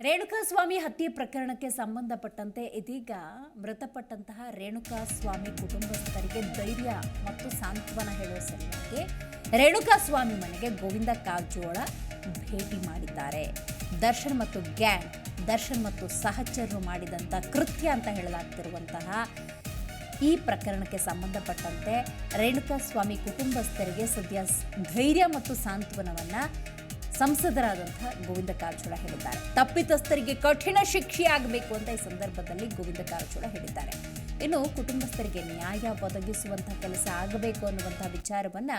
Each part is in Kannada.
ರೇಣುಕಾಸ್ವಾಮಿ ಹತ್ಯೆ ಪ್ರಕರಣಕ್ಕೆ ಸಂಬಂಧಪಟ್ಟಂತೆ ಇದೀಗ ಮೃತಪಟ್ಟಂತಹ ರೇಣುಕಾಸ್ವಾಮಿ ಕುಟುಂಬಸ್ಥರಿಗೆ ಧೈರ್ಯ ಮತ್ತು ಸಾಂತ್ವನ ಹೇಳುವ ಸಲುವಾಗಿ ರೇಣುಕಾಸ್ವಾಮಿ ಮನೆಗೆ ಗೋವಿಂದ ಕಾರಜೋಳ ಭೇಟಿ ಮಾಡಿದ್ದಾರೆ. ದರ್ಶನ್ ಮತ್ತು ಗ್ಯಾಂಗ್ ದರ್ಶನ್ ಮತ್ತು ಸಹಚರರು ಮಾಡಿದಂಥ ಕೃತ್ಯ ಅಂತ ಹೇಳಲಾಗ್ತಿರುವಂತಹ ಈ ಪ್ರಕರಣಕ್ಕೆ ಸಂಬಂಧಪಟ್ಟಂತೆ ರೇಣುಕಾಸ್ವಾಮಿ ಕುಟುಂಬಸ್ಥರಿಗೆ ಸದ್ಯ ಧೈರ್ಯ ಮತ್ತು ಸಾಂತ್ವನವನ್ನ ಸಂಸದರಾದಂತಹ ಗೋವಿಂದ ಕಾರಜೋಳ ಹೇಳಿದ್ದಾರೆ. ತಪ್ಪಿತಸ್ಥರಿಗೆ ಕಠಿಣ ಶಿಕ್ಷೆ ಆಗಬೇಕು ಅಂತ ಈ ಸಂದರ್ಭದಲ್ಲಿ ಗೋವಿಂದ ಕಾರಜೋಳ ಹೇಳಿದ್ದಾರೆ. ಇನ್ನು ಕುಟುಂಬಸ್ಥರಿಗೆ ನ್ಯಾಯ ಒದಗಿಸುವಂತಹ ಕೆಲಸ ಆಗಬೇಕು ಅನ್ನುವಂತಹ ವಿಚಾರವನ್ನ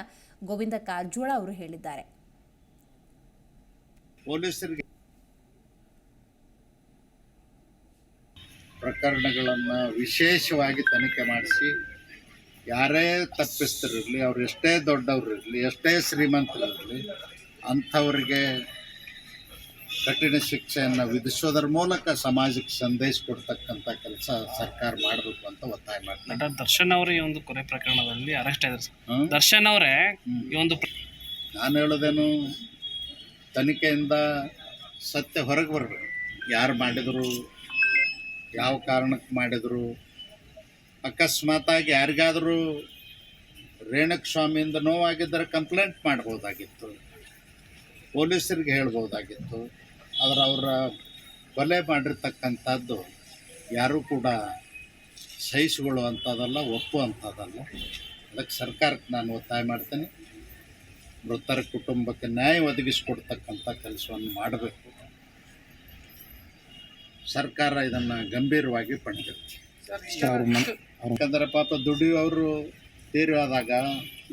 ಗೋವಿಂದ ಕಾರಜೋಳ ಅವರು ಹೇಳಿದ್ದಾರೆ. ಪೊಲೀಸರಿಗೆ ಪ್ರಕರಣಗಳನ್ನು ವಿಶೇಷವಾಗಿ ತನಿಖೆ ಮಾಡಿಸಿ, ಯಾರೇ ತಪ್ಪಿಸ್ತರಿರಲಿ, ಅವ್ರು ಎಷ್ಟೇ ದೊಡ್ಡವ್ರಿರಲಿ, ಎಷ್ಟೇ ಶ್ರೀಮಂತರಿರಲಿ ಅಂಥವ್ರಿಗೆ ಕಠಿಣ ಶಿಕ್ಷೆಯನ್ನು ವಿಧಿಸೋದ್ರ ಮೂಲಕ ಸಮಾಜಕ್ಕೆ ಸಂದೇಶ ಕೊಡ್ತಕ್ಕಂಥ ಕೆಲಸ ಸರ್ಕಾರ ಮಾಡಬೇಕು ಅಂತ ಒತ್ತಾಯ ಮಾಡ್ತಾರೆ. ನಟ ದರ್ಶನ್ ಅವರು ಈ ಒಂದು ಕೊನೆ ಪ್ರಕರಣದಲ್ಲಿ ಅರೆಸ್ಟ್ ಆದ್ರು ಸರ್? ದರ್ಶನ್ ಅವರೇ ಈ ಒಂದು ನಾನು ಹೇಳೋದೇನು ತನಿಖೆಯಿಂದ ಸತ್ಯ ಹೊರಗೆ ಬರಬೇಕು. ಯಾರು ಮಾಡಿದರು ಯಾವ ಕಾರಣಕ್ಕೆ ಮಾಡಿದರು ಅಕಸ್ಮಾತಾಗಿ ಯಾರಿಗಾದರೂ ರೇಣುಕ ಸ್ವಾಮಿಯಿಂದ ನೋವಾಗಿದ್ದರೆ ಕಂಪ್ಲೇಂಟ್ ಮಾಡ್ಬೋದಾಗಿತ್ತು. ಪೊಲೀಸರಿಗೆ ಹೇಳ್ಬೋದಾಗಿತ್ತು. ಆದರೆ ಅವರ ಕೊಲೆ ಮಾಡಿರ್ತಕ್ಕಂಥದ್ದು ಯಾರೂ ಕೂಡ ಸಹಿಸಿಕೊಳ್ಳುವಂಥದ್ದಲ್ಲ ಒಪ್ಪುವಂಥದ್ದಲ್ಲ. ಅದಕ್ಕೆ ಸರ್ಕಾರಕ್ಕೆ ನಾನು ಒತ್ತಾಯ ಮಾಡ್ತೇನೆ. ಮೃತರ ಕುಟುಂಬಕ್ಕೆ ನ್ಯಾಯ ಒದಗಿಸಿಕೊಡ್ತಕ್ಕಂಥ ಕೆಲಸವನ್ನು ಮಾಡಬೇಕು. ಸರ್ಕಾರ ಇದನ್ನು ಗಂಭೀರವಾಗಿ ಪಡೆದಿರುತ್ತೆ ಯಾಕಂದರೆ ಪಾಪ ದುಡಿಯುವವರು ತೀರಿವಾದಾಗ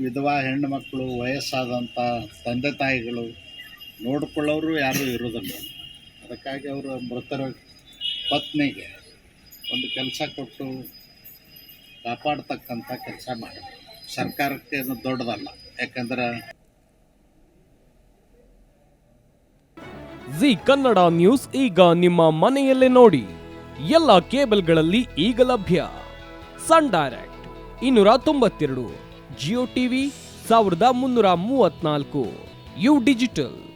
ವಿಧವಾ ಹೆಣ್ಣು ಮಕ್ಕಳು ವಯಸ್ಸಾದಂಥ ತಂದೆ ತಾಯಿಗಳು ನೋಡ್ಕೊಳ್ಳೋರು ಯಾರೂ ಇರೋದಿಲ್ಲ. ಅದಕ್ಕಾಗಿ ಅವರು ಮೃತರ ಪತ್ನಿಗೆ ಒಂದು ಕೆಲಸ ಕೊಟ್ಟು ಕಾಪಾಡ್ತಕ್ಕಂಥ ಕೆಲಸ ಮಾಡಿದ್ರು. ಸರ್ಕಾರಕ್ಕೆ ಅದು ದೊಡ್ಡದಲ್ಲ. ಯಾಕಂದ್ರೆ ಜಿ ಕನ್ನಡ ನ್ಯೂಸ್ ಈಗ ನಿಮ್ಮ ಮನೆಯಲ್ಲೇ ನೋಡಿ. ಎಲ್ಲ ಕೇಬಲ್ಗಳಲ್ಲಿ ಈಗ ಲಭ್ಯ. ಸನ್ ಡೈರೆಕ್ಟ್ ಇನ್ನೂರ ತೊಂಬತ್ತೆರಡು, ಜಿಯೋ ಟಿವಿ ಸಾವಿರದ ಮುನ್ನೂರ ಮೂವತ್ನಾಲ್ಕು ಯು ಡಿಜಿಟಲ್.